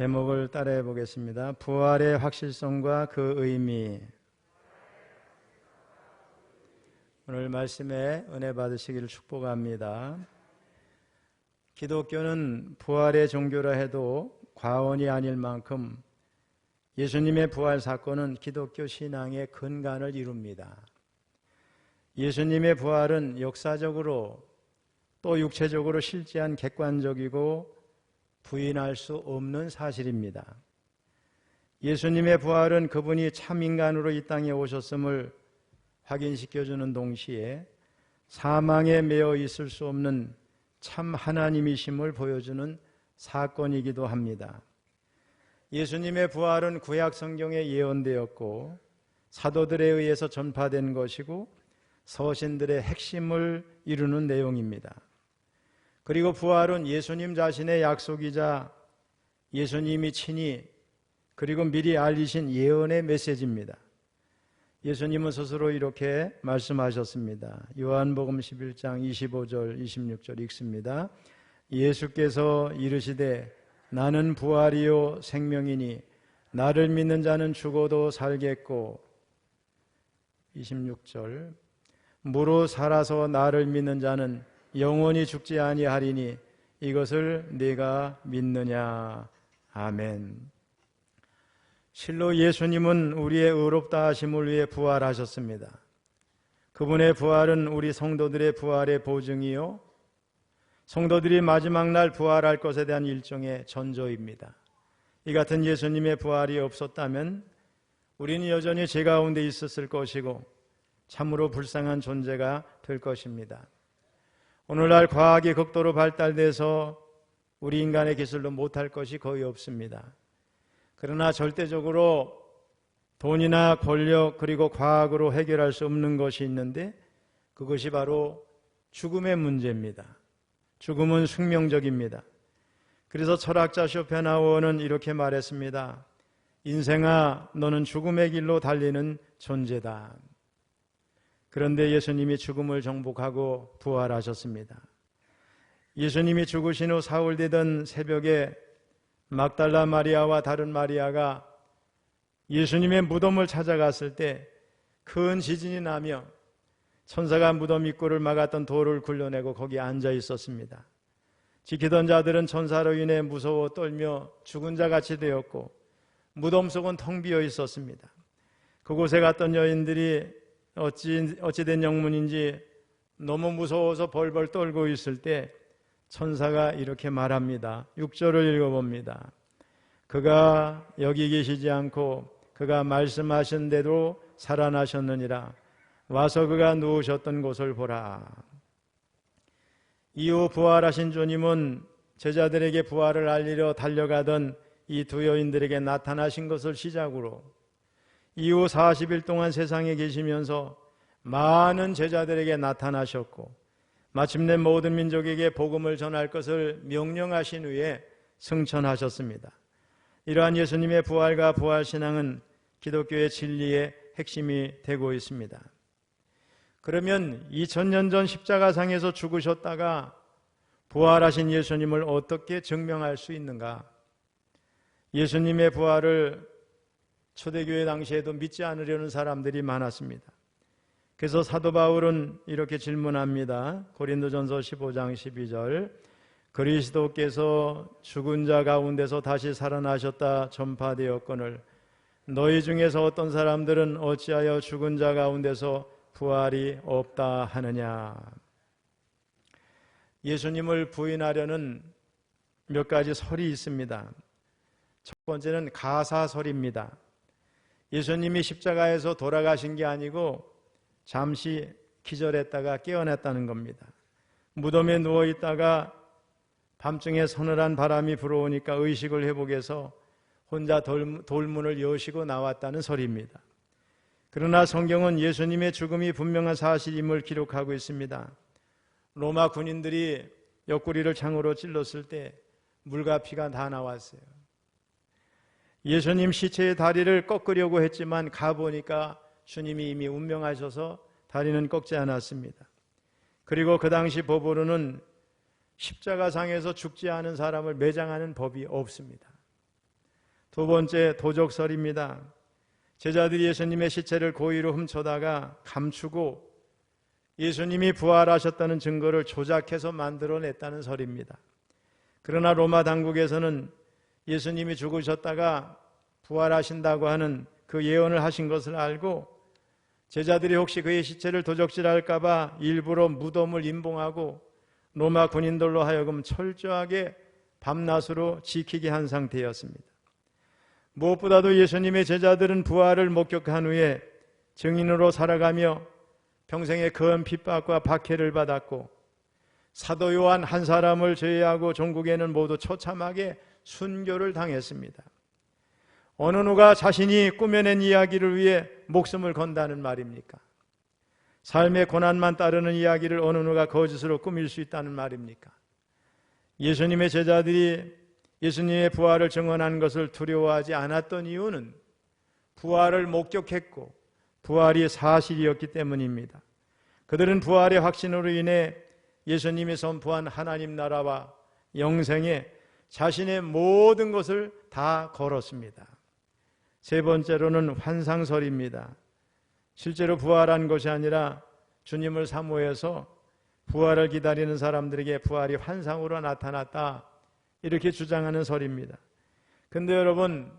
제목을 따라해 보겠습니다. 부활의 확실성과 그 의미. 오늘 말씀에 은혜 받으시기를 축복합니다. 기독교는 부활의 종교라 해도 과언이 아닐 만큼 예수님의 부활 사건은 기독교 신앙의 근간을 이룹니다. 예수님의 부활은 역사적으로 또 육체적으로 실제한 객관적이고 부인할 수 없는 사실입니다. 예수님의 부활은 그분이 참 인간으로 이 땅에 오셨음을 확인시켜주는 동시에 사망에 매여 있을 수 없는 참 하나님이심을 보여주는 사건이기도 합니다. 예수님의 부활은 구약 성경에 예언되었고 사도들에 의해서 전파된 것이고 서신들의 핵심을 이루는 내용입니다. 그리고 부활은 예수님 자신의 약속이자 예수님이 친히 그리고 미리 알리신 예언의 메시지입니다. 예수님은 스스로 이렇게 말씀하셨습니다. 요한복음 11장 25절 26절 읽습니다. 예수께서 이르시되 나는 부활이요 생명이니 나를 믿는 자는 죽어도 살겠고 26절 무로 살아서 나를 믿는 자는 영원히 죽지 아니하리니 이것을 네가 믿느냐 아멘. 실로 예수님은 우리의 의롭다 하심을 위해 부활하셨습니다. 그분의 부활은 우리 성도들의 부활의 보증이요 성도들이 마지막 날 부활할 것에 대한 일종의 전조입니다. 이 같은 예수님의 부활이 없었다면 우리는 여전히 죄 가운데 있었을 것이고 참으로 불쌍한 존재가 될 것입니다. 오늘날 과학이 극도로 발달돼서 우리 인간의 기술로 못할 것이 거의 없습니다. 그러나 절대적으로 돈이나 권력 그리고 과학으로 해결할 수 없는 것이 있는데 그것이 바로 죽음의 문제입니다. 죽음은 숙명적입니다. 그래서 철학자 쇼펜하우어는 이렇게 말했습니다. 인생아, 너는 죽음의 길로 달리는 존재다. 그런데 예수님이 죽음을 정복하고 부활하셨습니다. 예수님이 죽으신 후 사울되던 새벽에 막달라 마리아와 다른 마리아가 예수님의 무덤을 찾아갔을 때 큰 지진이 나며 천사가 무덤 입구를 막았던 돌을 굴려내고 거기 앉아 있었습니다. 지키던 자들은 천사로 인해 무서워 떨며 죽은 자 같이 되었고 무덤 속은 텅 비어 있었습니다. 그곳에 갔던 여인들이 어찌, 어찌된 영문인지 너무 무서워서 벌벌 떨고 있을 때 천사가 이렇게 말합니다. 6절을 읽어봅니다. 그가 여기 계시지 않고 그가 말씀하신 대로 살아나셨느니라. 와서 그가 누우셨던 곳을 보라. 이후 부활하신 주님은 제자들에게 부활을 알리려 달려가던 이 두 여인들에게 나타나신 것을 시작으로 이후 40일 동안 세상에 계시면서 많은 제자들에게 나타나셨고 마침내 모든 민족에게 복음을 전할 것을 명령하신 후에 승천하셨습니다. 이러한 예수님의 부활과 부활신앙은 기독교의 진리의 핵심이 되고 있습니다. 그러면 2000년 전 십자가상에서 죽으셨다가 부활하신 예수님을 어떻게 증명할 수 있는가? 예수님의 부활을 초대교회 당시에도 믿지 않으려는 사람들이 많았습니다. 그래서 사도 바울은 이렇게 질문합니다. 고린도전서 15장 12절. 그리스도께서 죽은 자 가운데서 다시 살아나셨다 전파되었거늘 너희 중에서 어떤 사람들은 어찌하여 죽은 자 가운데서 부활이 없다 하느냐. 예수님을 부인하려는 몇 가지 설이 있습니다. 첫 번째는 가사설입니다. 예수님이 십자가에서 돌아가신 게 아니고 잠시 기절했다가 깨어났다는 겁니다. 무덤에 누워 있다가 밤중에 서늘한 바람이 불어오니까 의식을 회복해서 혼자 돌문을 여시고 나왔다는 설입니다. 그러나 성경은 예수님의 죽음이 분명한 사실임을 기록하고 있습니다. 로마 군인들이 옆구리를 창으로 찔렀을 때 물과 피가 다 나왔어요. 예수님 시체의 다리를 꺾으려고 했지만 가보니까 주님이 이미 운명하셔서 다리는 꺾지 않았습니다. 그리고 그 당시 법으로는 십자가상에서 죽지 않은 사람을 매장하는 법이 없습니다. 두 번째 도적설입니다. 제자들이 예수님의 시체를 고의로 훔쳐다가 감추고 예수님이 부활하셨다는 증거를 조작해서 만들어냈다는 설입니다. 그러나 로마 당국에서는 예수님이 죽으셨다가 부활하신다고 하는 그 예언을 하신 것을 알고 제자들이 혹시 그의 시체를 도적질할까봐 일부러 무덤을 임봉하고 로마 군인들로 하여금 철저하게 밤낮으로 지키게 한 상태였습니다. 무엇보다도 예수님의 제자들은 부활을 목격한 후에 증인으로 살아가며 평생에 큰 핍박과 박해를 받았고 사도 요한 한 사람을 제외하고 전국에는 모두 처참하게 순교를 당했습니다. 어느 누가 자신이 꾸며낸 이야기를 위해 목숨을 건다는 말입니까? 삶의 고난만 따르는 이야기를 어느 누가 거짓으로 꾸밀 수 있다는 말입니까? 예수님의 제자들이 예수님의 부활을 증언한 것을 두려워하지 않았던 이유는 부활을 목격했고 부활이 사실이었기 때문입니다. 그들은 부활의 확신으로 인해 예수님이 선포한 하나님 나라와 영생에 자신의 모든 것을 다 걸었습니다. 세 번째로는 환상설입니다. 실제로 부활한 것이 아니라 주님을 사모해서 부활을 기다리는 사람들에게 부활이 환상으로 나타났다. 이렇게 주장하는 설입니다. 근데 여러분,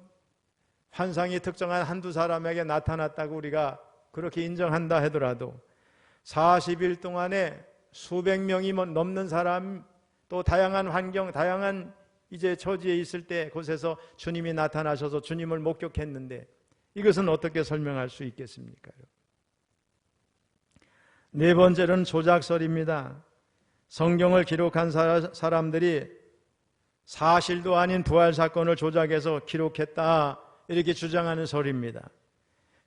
환상이 특정한 한두 사람에게 나타났다고 우리가 그렇게 인정한다 하더라도 40일 동안에 수백 명이 넘는 사람 또 다양한 환경, 다양한 이제 처지에 있을 때 곳에서 주님이 나타나셔서 주님을 목격했는데 이것은 어떻게 설명할 수 있겠습니까? 네 번째는 조작설입니다. 성경을 기록한 사람들이 사실도 아닌 부활 사건을 조작해서 기록했다 이렇게 주장하는 설입니다.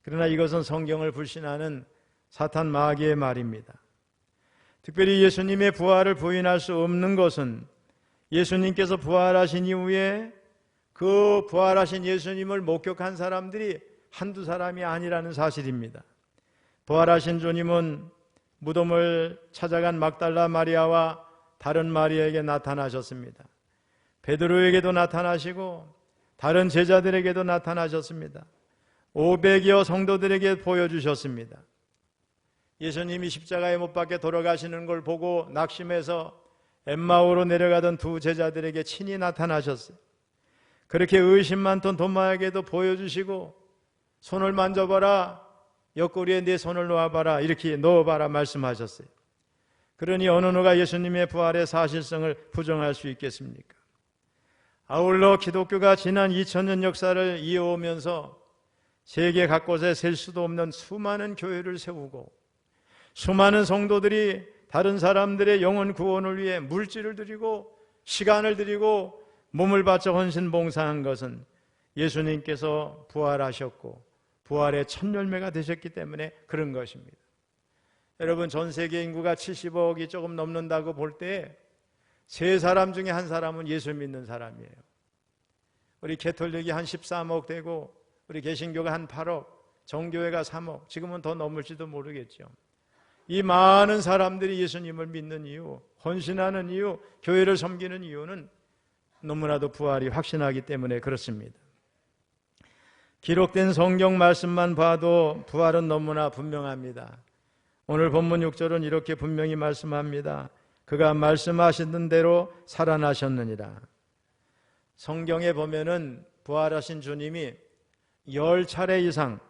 그러나 이것은 성경을 불신하는 사탄 마귀의 말입니다. 특별히 예수님의 부활을 부인할 수 없는 것은 예수님께서 부활하신 이후에 그 부활하신 예수님을 목격한 사람들이 한두 사람이 아니라는 사실입니다. 부활하신 주님은 무덤을 찾아간 막달라 마리아와 다른 마리아에게 나타나셨습니다. 베드로에게도 나타나시고 다른 제자들에게도 나타나셨습니다. 500여 성도들에게 보여주셨습니다. 예수님이 십자가에 못 박혀 돌아가시는 걸 보고 낙심해서 엠마오로 내려가던 두 제자들에게 친히 나타나셨어요. 그렇게 의심 많던 도마에게도 보여주시고 손을 만져봐라 옆구리에 네 손을 놓아봐라 이렇게 넣어봐라 말씀하셨어요. 그러니 어느 누가 예수님의 부활의 사실성을 부정할 수 있겠습니까? 아울러 기독교가 지난 2000년 역사를 이어오면서 세계 각곳에 셀 수도 없는 수많은 교회를 세우고 수많은 성도들이 다른 사람들의 영혼 구원을 위해 물질을 드리고 시간을 드리고 몸을 바쳐 헌신 봉사한 것은 예수님께서 부활하셨고 부활의 첫 열매가 되셨기 때문에 그런 것입니다. 여러분 전 세계 인구가 70억이 조금 넘는다고 볼 때 세 사람 중에 한 사람은 예수 믿는 사람이에요. 우리 개톨릭이 한 13억 되고 우리 개신교가 한 8억, 정교회가 3억, 지금은 더 넘을지도 모르겠죠. 이 많은 사람들이 예수님을 믿는 이유, 헌신하는 이유, 교회를 섬기는 이유는 너무나도 부활이 확신하기 때문에 그렇습니다. 기록된 성경 말씀만 봐도 부활은 너무나 분명합니다. 오늘 본문 6절은 이렇게 분명히 말씀합니다. 그가 말씀하시는 대로 살아나셨느니라. 성경에 보면은 부활하신 주님이 열 차례 이상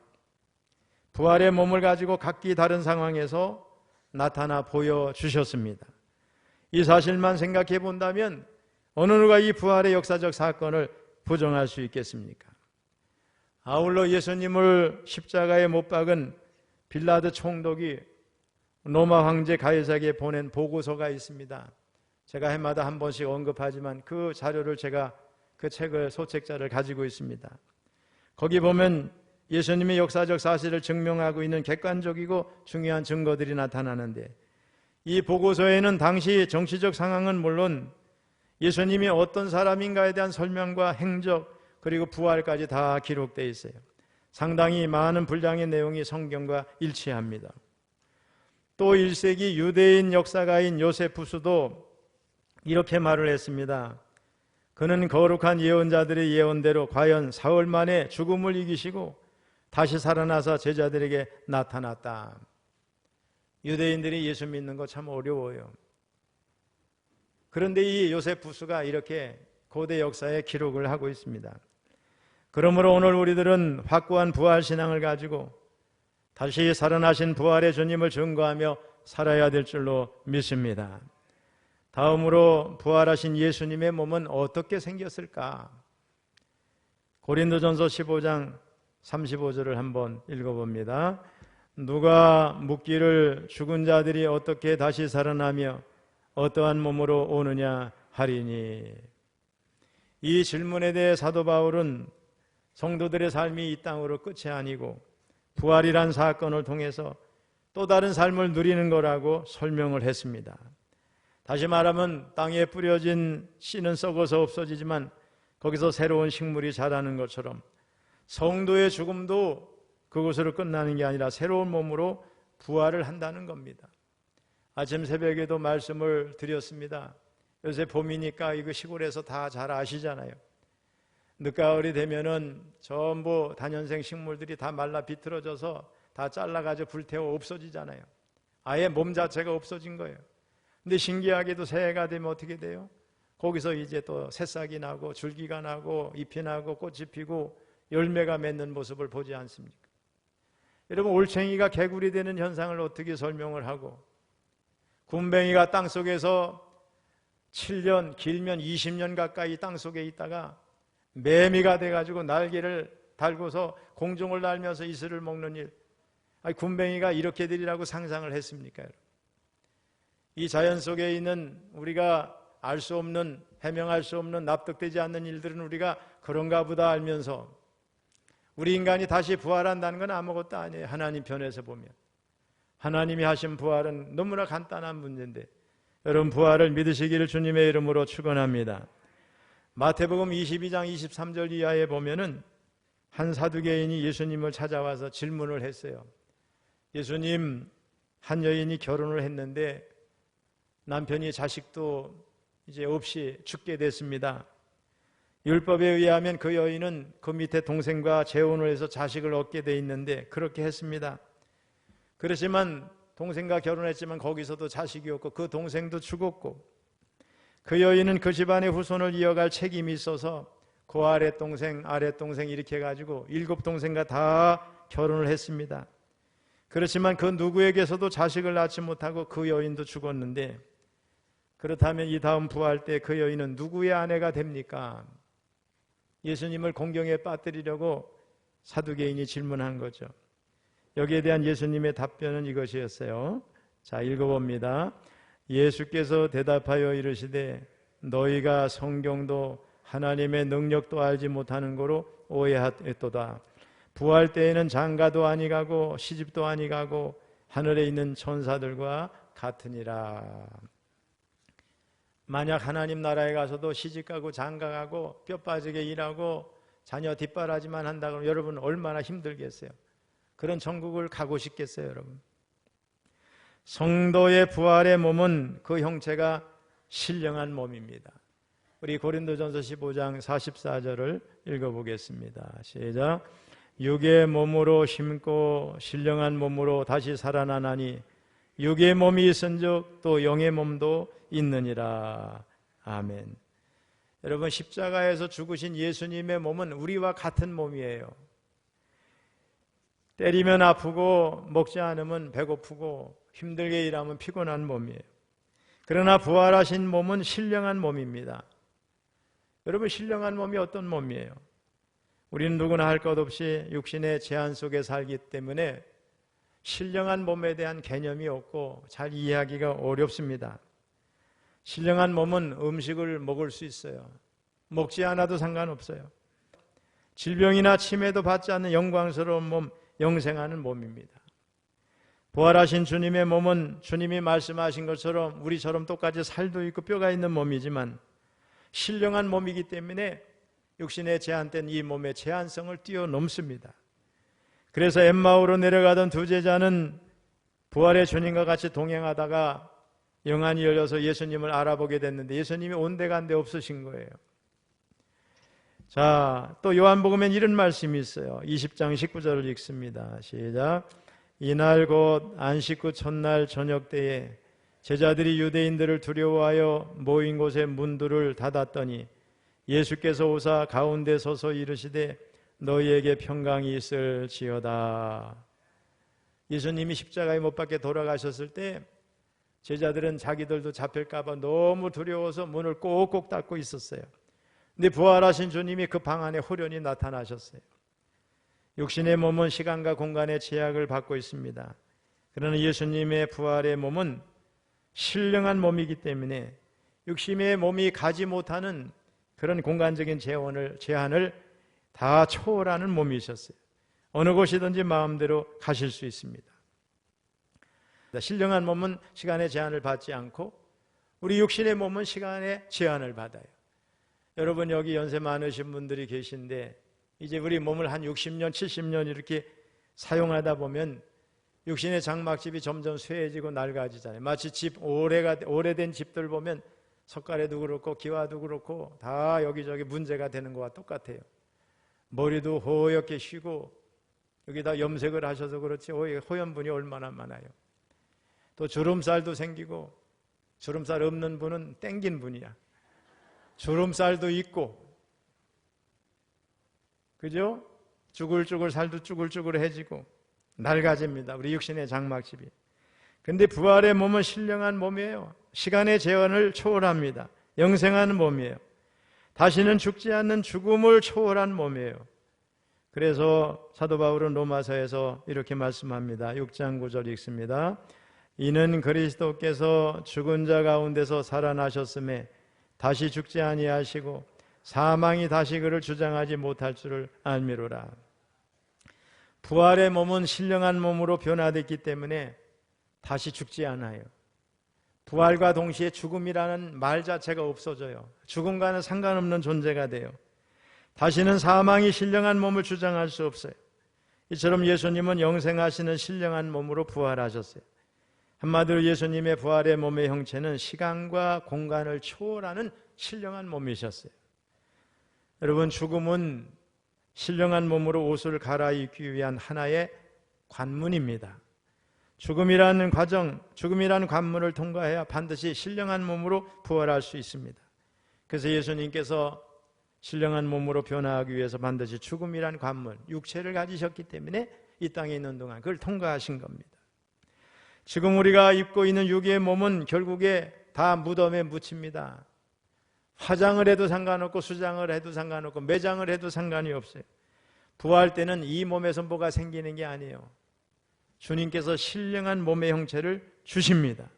부활의 몸을 가지고 각기 다른 상황에서 나타나 보여주셨습니다. 이 사실만 생각해 본다면 어느 누가 이 부활의 역사적 사건을 부정할 수 있겠습니까? 아울러 예수님을 십자가에 못 박은 빌라드 총독이 로마 황제 가이사에게 보낸 보고서가 있습니다. 제가 해마다 한 번씩 언급하지만 그 자료를 제가 그 책을 소책자를 가지고 있습니다. 거기 보면 예수님의 역사적 사실을 증명하고 있는 객관적이고 중요한 증거들이 나타나는데 이 보고서에는 당시 정치적 상황은 물론 예수님이 어떤 사람인가에 대한 설명과 행적 그리고 부활까지 다 기록되어 있어요. 상당히 많은 분량의 내용이 성경과 일치합니다. 또 1세기 유대인 역사가인 요세푸스도 이렇게 말을 했습니다. 그는 거룩한 예언자들의 예언대로 과연 사흘 만에 죽음을 이기시고 다시 살아나서 제자들에게 나타났다. 유대인들이 예수 믿는 거 참 어려워요. 그런데 이 요셉 부수가 이렇게 고대 역사에 기록을 하고 있습니다. 그러므로 오늘 우리들은 확고한 부활 신앙을 가지고 다시 살아나신 부활의 주님을 증거하며 살아야 될 줄로 믿습니다. 다음으로 부활하신 예수님의 몸은 어떻게 생겼을까? 고린도전서 15장 35절을 한번 읽어봅니다. 누가 묻기를 죽은 자들이 어떻게 다시 살아나며 어떠한 몸으로 오느냐 하리니 이 질문에 대해 사도 바울은 성도들의 삶이 이 땅으로 끝이 아니고 부활이란 사건을 통해서 또 다른 삶을 누리는 거라고 설명을 했습니다. 다시 말하면 땅에 뿌려진 씨는 썩어서 없어지지만 거기서 새로운 식물이 자라는 것처럼 성도의 죽음도 그곳으로 끝나는 게 아니라 새로운 몸으로 부활을 한다는 겁니다. 아침 새벽에도 말씀을 드렸습니다. 요새 봄이니까 이거 시골에서 다 잘 아시잖아요. 늦가을이 되면은 전부 단연생 식물들이 다 말라 비틀어져서 다 잘라가지고 불태워 없어지잖아요. 아예 몸 자체가 없어진 거예요. 근데 신기하게도 새해가 되면 어떻게 돼요? 거기서 이제 또 새싹이 나고 줄기가 나고 잎이 나고 꽃이 피고 열매가 맺는 모습을 보지 않습니까? 여러분 올챙이가 개구리 되는 현상을 어떻게 설명을 하고 군뱅이가 땅 속에서 7년 길면 20년 가까이 땅 속에 있다가 매미가 돼 가지고 날개를 달고서 공중을 날면서 이슬을 먹는 일. 아니, 군뱅이가 이렇게 되리라고 상상을 했습니까? 이 자연 속에 있는 우리가 알 수 없는 해명할 수 없는 납득되지 않는 일들은 우리가 그런가 보다 알면서 우리 인간이 다시 부활한다는 건 아무것도 아니에요. 하나님 편에서 보면. 하나님이 하신 부활은 너무나 간단한 문제인데 여러분 부활을 믿으시기를 주님의 이름으로 축원합니다. 마태복음 22장 23절 이하에 보면은 한 사두개인이 예수님을 찾아와서 질문을 했어요. 예수님 한 여인이 결혼을 했는데 남편이 자식도 이제 없이 죽게 됐습니다. 율법에 의하면 그 여인은 그 밑에 동생과 재혼을 해서 자식을 얻게 돼 있는데 그렇게 했습니다. 그렇지만 동생과 결혼했지만 거기서도 자식이 없고 그 동생도 죽었고 그 여인은 그 집안의 후손을 이어갈 책임이 있어서 그 아래 동생, 아래 동생 이렇게 해가지고 일곱 동생과 다 결혼을 했습니다. 그렇지만 그 누구에게서도 자식을 낳지 못하고 그 여인도 죽었는데 그렇다면 이 다음 부활 때 그 여인은 누구의 아내가 됩니까? 예수님을 공경에 빠뜨리려고 사두개인이 질문한 거죠. 여기에 대한 예수님의 답변은 이것이었어요. 자, 읽어봅니다. 예수께서 대답하여 이르시되 너희가 성경도 하나님의 능력도 알지 못하는 거로 오해했도다. 부활 때에는 장가도 아니가고 시집도 아니가고 하늘에 있는 천사들과 같으니라. 만약 하나님 나라에 가서도 시집가고 장가가고 뼈 빠지게 일하고 자녀 뒷바라지만 한다 그러면 여러분 얼마나 힘들겠어요. 그런 천국을 가고 싶겠어요, 여러분. 성도의 부활의 몸은 그 형체가 신령한 몸입니다. 우리 고린도전서 15장 44절을 읽어보겠습니다. 시작. 육의 몸으로 심고 신령한 몸으로 다시 살아나나니 육의 몸이 있은즉 또 영의 몸도 있느니라. 아멘. 여러분 십자가에서 죽으신 예수님의 몸은 우리와 같은 몸이에요. 때리면 아프고 먹지 않으면 배고프고 힘들게 일하면 피곤한 몸이에요. 그러나 부활하신 몸은 신령한 몸입니다. 여러분 신령한 몸이 어떤 몸이에요? 우리는 누구나 할 것 없이 육신의 제한 속에 살기 때문에 신령한 몸에 대한 개념이 없고 잘 이해하기가 어렵습니다. 신령한 몸은 음식을 먹을 수 있어요. 먹지 않아도 상관없어요. 질병이나 치매도 받지 않는 영광스러운 몸, 영생하는 몸입니다. 부활하신 주님의 몸은 주님이 말씀하신 것처럼 우리처럼 똑같이 살도 있고 뼈가 있는 몸이지만 신령한 몸이기 때문에 육신에 제한된 이 몸의 제한성을 뛰어넘습니다. 그래서 엠마오로 내려가던 두 제자는 부활의 주님과 같이 동행하다가 영안이 열려서 예수님을 알아보게 됐는데 예수님이 온데간데 없으신 거예요. 자, 또 요한복음엔 이런 말씀이 있어요. 20장 19절을 읽습니다. 시작. 이날 곧 안식 후 첫날 저녁 때에 제자들이 유대인들을 두려워하여 모인 곳에 문들을 닫았더니 예수께서 오사 가운데 서서 이르시되 너희에게 평강이 있을지어다. 예수님이 십자가에 못 박혀 돌아가셨을 때 제자들은 자기들도 잡힐까봐 너무 두려워서 문을 꼭꼭 닫고 있었어요. 근데 부활하신 주님이 그 방 안에 호련히 나타나셨어요. 육신의 몸은 시간과 공간의 제약을 받고 있습니다. 그러나 예수님의 부활의 몸은 신령한 몸이기 때문에 육신의 몸이 가지 못하는 그런 공간적인 제한을 다 초월하는 몸이셨어요. 어느 곳이든지 마음대로 가실 수 있습니다. 신령한 몸은 시간의 제한을 받지 않고 우리 육신의 몸은 시간의 제한을 받아요. 여러분 여기 연세 많으신 분들이 계신데 이제 우리 몸을 한 60년, 70년 이렇게 사용하다 보면 육신의 장막집이 점점 쇠해지고 낡아지잖아요. 마치 집 오래가 오래된 집들 보면 석가래도 그렇고 기와도 그렇고 다 여기저기 문제가 되는 것과 똑같아요. 머리도 허옇게 쉬고 여기다 염색을 하셔서 그렇지 호연분이 얼마나 많아요. 또 주름살도 생기고 주름살 없는 분은 땡긴 분이야. 주름살도 있고 그죠? 쭈글쭈글 살도 쭈글쭈글해지고 낡아집니다. 우리 육신의 장막집이. 근데 부활의 몸은 신령한 몸이에요. 시간의 재원을 초월합니다. 영생하는 몸이에요. 다시는 죽지 않는 죽음을 초월한 몸이에요. 그래서 사도 바울은 로마서에서 이렇게 말씀합니다. 6장 9절 읽습니다. 이는 그리스도께서 죽은 자 가운데서 살아나셨음에 다시 죽지 아니하시고 사망이 다시 그를 주장하지 못할 줄을 알미로라. 부활의 몸은 신령한 몸으로 변화됐기 때문에 다시 죽지 않아요. 부활과 동시에 죽음이라는 말 자체가 없어져요. 죽음과는 상관없는 존재가 돼요. 다시는 사망이 신령한 몸을 주장할 수 없어요. 이처럼 예수님은 영생하시는 신령한 몸으로 부활하셨어요. 한마디로 예수님의 부활의 몸의 형체는 시간과 공간을 초월하는 신령한 몸이셨어요. 여러분, 죽음은 신령한 몸으로 옷을 갈아입기 위한 하나의 관문입니다. 죽음이라는 과정, 죽음이라는 관문을 통과해야 반드시 신령한 몸으로 부활할 수 있습니다. 그래서 예수님께서 신령한 몸으로 변화하기 위해서 반드시 죽음이라는 관문, 육체를 가지셨기 때문에 이 땅에 있는 동안 그걸 통과하신 겁니다. 지금 우리가 입고 있는 육의 몸은 결국에 다 무덤에 묻힙니다. 화장을 해도 상관없고 수장을 해도 상관없고 매장을 해도 상관이 없어요. 부활 때는 이 몸에서 뭐가 생기는 게 아니에요. 주님께서 신령한 몸의 형체를 주십니다.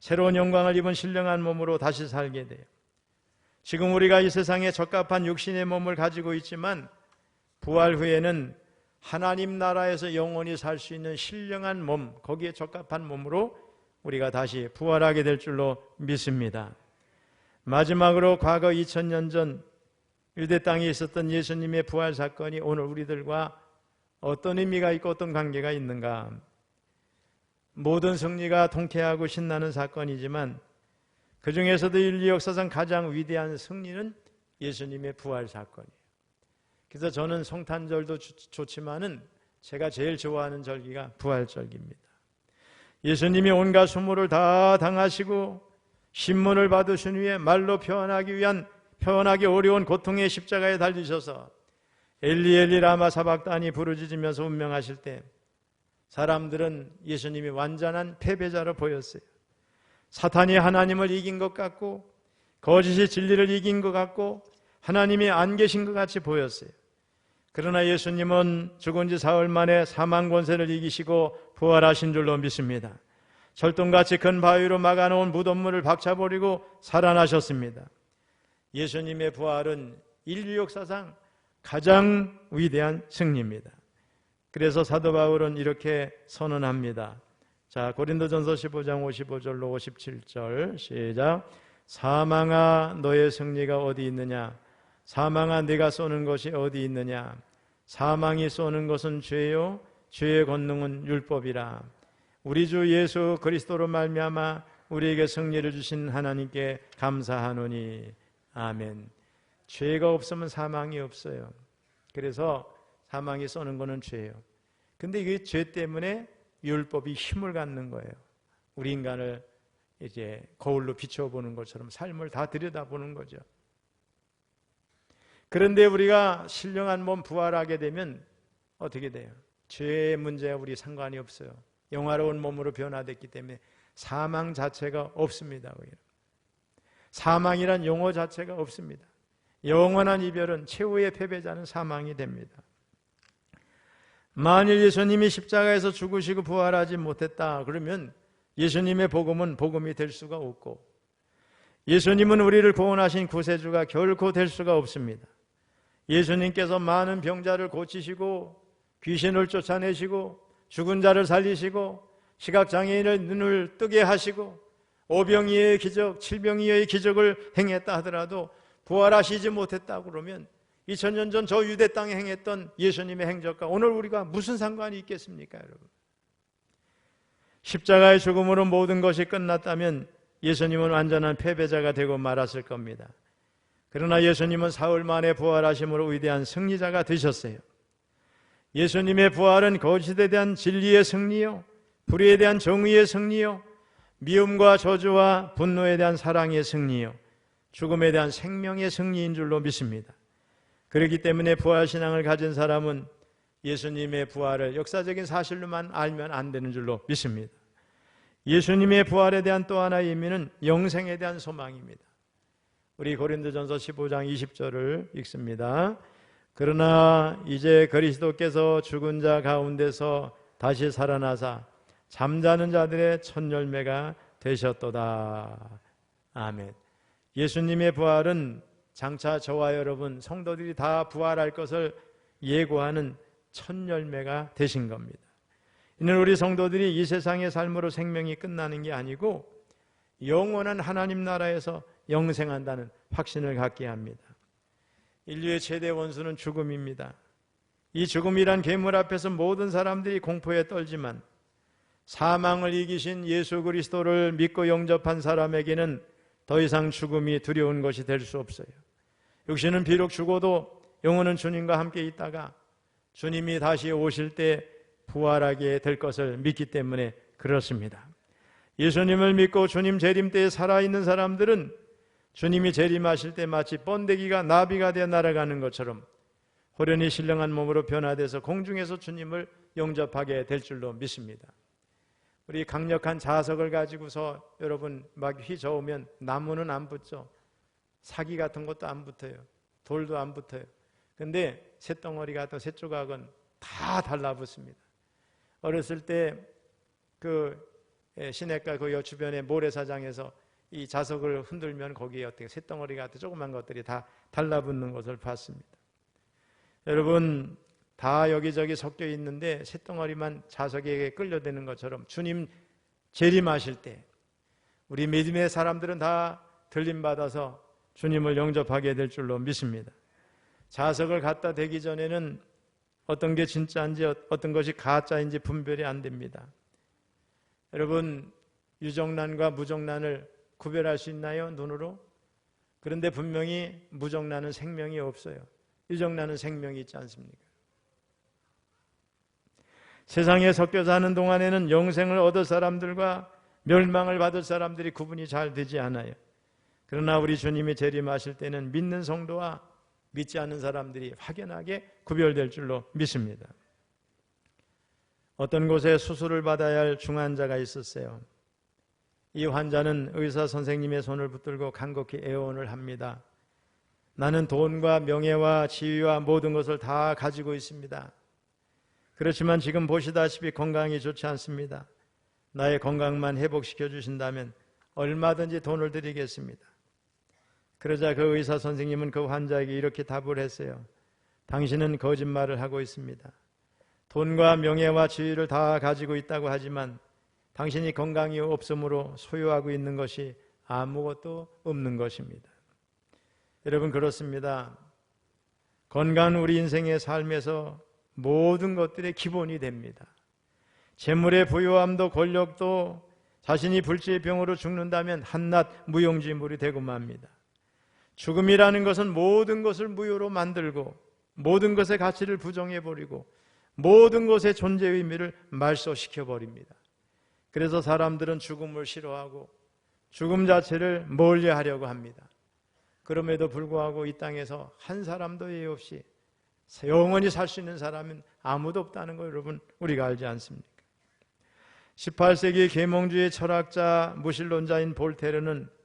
새로운 영광을 입은 신령한 몸으로 다시 살게 돼요. 지금 우리가 이 세상에 적합한 육신의 몸을 가지고 있지만 부활 후에는 하나님 나라에서 영원히 살 수 있는 신령한 몸, 거기에 적합한 몸으로 우리가 다시 부활하게 될 줄로 믿습니다. 마지막으로 과거 2000년 전 유대 땅에 있었던 예수님의 부활 사건이 오늘 우리들과 어떤 의미가 있고 어떤 관계가 있는가? 모든 승리가 통쾌하고 신나는 사건이지만 그 중에서도 인류 역사상 가장 위대한 승리는 예수님의 부활 사건이에요. 그래서 저는 성탄절도 좋지만은 제가 제일 좋아하는 절기가 부활절기입니다. 예수님이 온갖 수모를 다 당하시고 신문을 받으신 후에 말로 표현하기 위한 표현하기 어려운 고통의 십자가에 달리셔서 엘리 엘리 라마 사박단이 부르짖으면서 운명하실 때 사람들은 예수님이 완전한 패배자로 보였어요. 사탄이 하나님을 이긴 것 같고 거짓이 진리를 이긴 것 같고 하나님이 안 계신 것 같이 보였어요. 그러나 예수님은 죽은 지 사흘 만에 사망 권세를 이기시고 부활하신 줄로 믿습니다. 철동같이 큰 바위로 막아놓은 무덤물을 박차버리고 살아나셨습니다. 예수님의 부활은 인류 역사상 가장 위대한 승리입니다. 그래서 사도 바울은 이렇게 선언합니다. 자, 고린도전서 15장 55절로 57절 시작. 사망아 너의 승리가 어디 있느냐? 사망아 네가 쏘는 것이 어디 있느냐? 사망이 쏘는 것은 죄요 죄의 권능은 율법이라. 우리 주 예수 그리스도로 말미암아 우리에게 승리를 주신 하나님께 감사하노니 아멘. 죄가 없으면 사망이 없어요. 그래서 사망이 쏘는 거는 죄예요. 근데 이게 죄 때문에 율법이 힘을 갖는 거예요. 우리 인간을 이제 거울로 비춰보는 것처럼 삶을 다 들여다보는 거죠. 그런데 우리가 신령한 몸 부활하게 되면 어떻게 돼요? 죄의 문제와 우리 상관이 없어요. 영화로운 몸으로 변화됐기 때문에 사망 자체가 없습니다. 사망이란 용어 자체가 없습니다. 영원한 이별은 최후의 패배자는 사망이 됩니다. 만일 예수님이 십자가에서 죽으시고 부활하지 못했다 그러면 예수님의 복음은 복음이 될 수가 없고 예수님은 우리를 구원하신 구세주가 결코 될 수가 없습니다. 예수님께서 많은 병자를 고치시고 귀신을 쫓아내시고 죽은 자를 살리시고 시각장애인을 눈을 뜨게 하시고 오병이의 기적, 칠병이의 기적을 행했다 하더라도 부활하시지 못했다 그러면 2000년 전 저 유대 땅에 행했던 예수님의 행적과 오늘 우리가 무슨 상관이 있겠습니까, 여러분? 십자가의 죽음으로 모든 것이 끝났다면 예수님은 완전한 패배자가 되고 말았을 겁니다. 그러나 예수님은 사흘 만에 부활하심으로 위대한 승리자가 되셨어요. 예수님의 부활은 거짓에 대한 진리의 승리요, 불의에 대한 정의의 승리요, 미움과 저주와 분노에 대한 사랑의 승리요, 죽음에 대한 생명의 승리인 줄로 믿습니다. 그렇기 때문에 부활신앙을 가진 사람은 예수님의 부활을 역사적인 사실로만 알면 안 되는 줄로 믿습니다. 예수님의 부활에 대한 또 하나의 의미는 영생에 대한 소망입니다. 우리 고린도전서 15장 20절을 읽습니다. 그러나 이제 그리스도께서 죽은 자 가운데서 다시 살아나사 잠자는 자들의 첫 열매가 되셨도다. 아멘. 예수님의 부활은 장차 저와 여러분 성도들이 다 부활할 것을 예고하는 첫 열매가 되신 겁니다. 이는 우리 성도들이 이 세상의 삶으로 생명이 끝나는 게 아니고 영원한 하나님 나라에서 영생한다는 확신을 갖게 합니다. 인류의 최대 원수는 죽음입니다. 이 죽음이란 괴물 앞에서 모든 사람들이 공포에 떨지만 사망을 이기신 예수 그리스도를 믿고 영접한 사람에게는 더 이상 죽음이 두려운 것이 될 수 없어요. 육신은 비록 죽어도 영혼은 주님과 함께 있다가 주님이 다시 오실 때 부활하게 될 것을 믿기 때문에 그렇습니다. 예수님을 믿고 주님 재림 때에 살아있는 사람들은 주님이 재림하실 때 마치 번데기가 나비가 되어 날아가는 것처럼 호련히 신령한 몸으로 변화돼서 공중에서 주님을 영접하게 될 줄로 믿습니다. 우리 강력한 자석을 가지고서 여러분 막 휘저으면 나무는 안 붙죠. 사기 같은 것도 안 붙어요. 돌도 안 붙어요. 근데 새덩어리가 또 새조각은 다 달라붙습니다. 어렸을 때그 예, 시내가 그 주변의 모래사장에서 이 자석을 흔들면 거기에 어떻게 새덩어리 같은 조그만 것들이 다 달라붙는 것을 봤습니다. 여러분 다 여기저기 섞여 있는데 새덩어리만 자석에게 끌려드는 것처럼 주님 재림하실 때 우리 믿음의 사람들은 다 들림 받아서 주님을 영접하게 될 줄로 믿습니다. 자석을 갖다 대기 전에는 어떤 게 진짜인지 어떤 것이 가짜인지 분별이 안 됩니다. 여러분 유정란과 무정란을 구별할 수 있나요? 눈으로? 그런데 분명히 무정란은 생명이 없어요. 유정란은 생명이 있지 않습니까? 세상에 섞여 사는 동안에는 영생을 얻을 사람들과 멸망을 받을 사람들이 구분이 잘 되지 않아요. 그러나 우리 주님이 재림하실 때는 믿는 성도와 믿지 않는 사람들이 확연하게 구별될 줄로 믿습니다. 어떤 곳에 수술을 받아야 할 중환자가 있었어요. 이 환자는 의사 선생님의 손을 붙들고 간곡히 애원을 합니다. 나는 돈과 명예와 지위와 모든 것을 다 가지고 있습니다. 그렇지만 지금 보시다시피 건강이 좋지 않습니다. 나의 건강만 회복시켜 주신다면 얼마든지 돈을 드리겠습니다. 그러자 그 의사 선생님은 그 환자에게 이렇게 답을 했어요. 당신은 거짓말을 하고 있습니다. 돈과 명예와 지위를 다 가지고 있다고 하지만 당신이 건강이 없으므로 소유하고 있는 것이 아무것도 없는 것입니다. 여러분 그렇습니다. 건강 우리 인생의 삶에서 모든 것들의 기본이 됩니다. 재물의 부유함도 권력도 자신이 불치의 병으로 죽는다면 한낱 무용지물이 되고 맙니다. 죽음이라는 것은 모든 것을 무효로 만들고 모든 것의 가치를 부정해 버리고 모든 것의 존재 의미를 말소시켜 버립니다. 그래서 사람들은 죽음을 싫어하고 죽음 자체를 멀리 하려고 합니다. 그럼에도 불구하고 이 땅에서 한 사람도 예 없이 영원히 살 수 있는 사람은 아무도 없다는 거 여러분 우리가 알지 않습니까? 18세기 계몽주의 철학자 무신론자인 볼테르는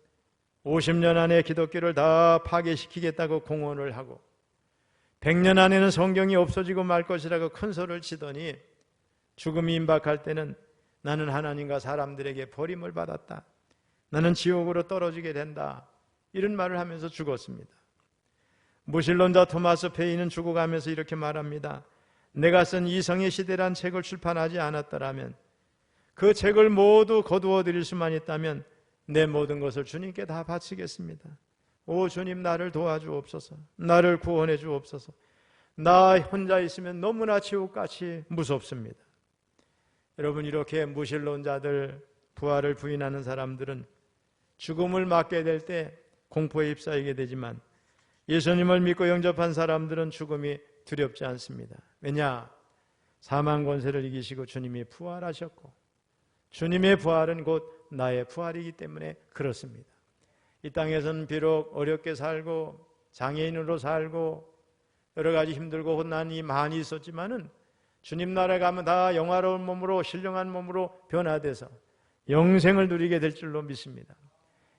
50년 안에 기독교를 다 파괴시키겠다고 공언을 하고 100년 안에는 성경이 없어지고 말 것이라고 큰 소리를 치더니 죽음이 임박할 때는 나는 하나님과 사람들에게 버림을 받았다. 나는 지옥으로 떨어지게 된다. 이런 말을 하면서 죽었습니다. 무신론자 토마스 페이는 죽어가면서 이렇게 말합니다. 내가 쓴 이성의 시대란 책을 출판하지 않았더라면 그 책을 모두 거두어 드릴 수만 있다면 내 모든 것을 주님께 다 바치겠습니다. 오 주님 나를 도와주옵소서. 나를 구원해 주옵소서. 나 혼자 있으면 너무나 지옥같이 무섭습니다. 여러분 이렇게 무신론자들 부활을 부인하는 사람들은 죽음을 맞게 될 때 공포에 휩싸이게 되지만 예수님을 믿고 영접한 사람들은 죽음이 두렵지 않습니다. 왜냐? 사망 권세를 이기시고 주님이 부활하셨고 주님의 부활은 곧 나의 부활이기 때문에 그렇습니다. 이 땅에서는 비록 어렵게 살고 장애인으로 살고 여러 가지 힘들고 혼난이 많이 있었지만은 주님 나라에 가면 다 영화로운 몸으로 신령한 몸으로 변화돼서 영생을 누리게 될 줄로 믿습니다.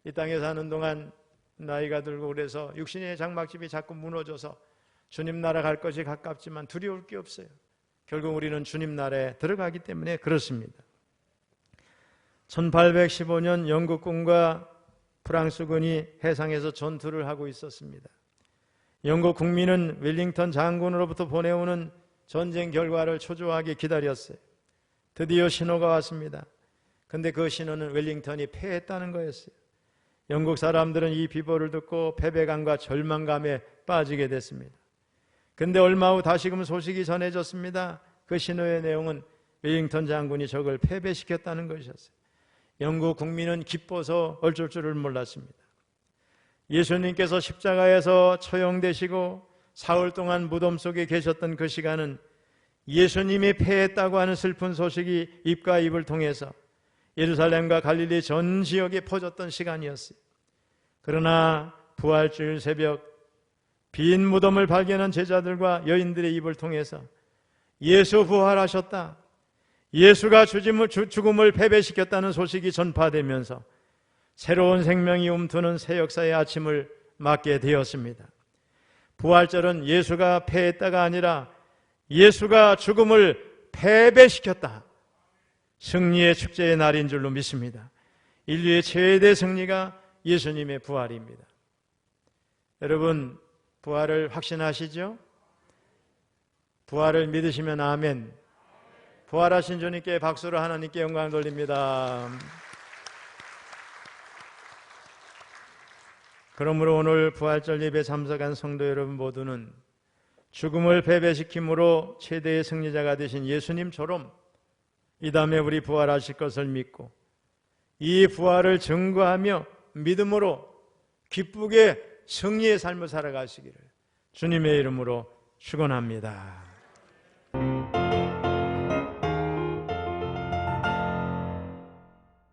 이 땅에 사는 동안 나이가 들고 그래서 육신의 장막집이 자꾸 무너져서 주님 나라 갈 것이 가깝지만 두려울 게 없어요. 결국 우리는 주님 나라에 들어가기 때문에 그렇습니다. 1815년 영국군과 프랑스군이 해상에서 전투를 하고 있었습니다. 영국 국민은 웰링턴 장군으로부터 보내오는 전쟁 결과를 초조하게 기다렸어요. 드디어 신호가 왔습니다. 근데 그 신호는 웰링턴이 패했다는 거였어요. 영국 사람들은 이 비보를 듣고 패배감과 절망감에 빠지게 됐습니다. 근데 얼마 후 다시금 소식이 전해졌습니다. 그 신호의 내용은 웰링턴 장군이 적을 패배시켰다는 것이었어요. 영국 국민은 기뻐서 어쩔 줄을 몰랐습니다. 예수님께서 십자가에서 처형되시고 사흘 동안 무덤 속에 계셨던 그 시간은 예수님이 패했다고 하는 슬픈 소식이 입과 입을 통해서 예루살렘과 갈릴리 전 지역에 퍼졌던 시간이었어요. 그러나 부활주일 새벽 빈 무덤을 발견한 제자들과 여인들의 입을 통해서 예수 부활하셨다. 예수가 죽음을 패배시켰다는 소식이 전파되면서 새로운 생명이 움트는 새 역사의 아침을 맞게 되었습니다. 부활절은 예수가 패했다가 아니라 예수가 죽음을 패배시켰다. 승리의 축제의 날인 줄로 믿습니다. 인류의 최대 승리가 예수님의 부활입니다. 여러분, 부활을 확신하시죠? 부활을 믿으시면 아멘. 부활하신 주님께 박수로 하나님께 영광 돌립니다. 그러므로 오늘 부활절 예배 참석한 성도 여러분 모두는 죽음을 패배시킴으로 최대의 승리자가 되신 예수님처럼 이 다음에 우리 부활하실 것을 믿고 이 부활을 증거하며 믿음으로 기쁘게 승리의 삶을 살아가시기를 주님의 이름으로 축원합니다.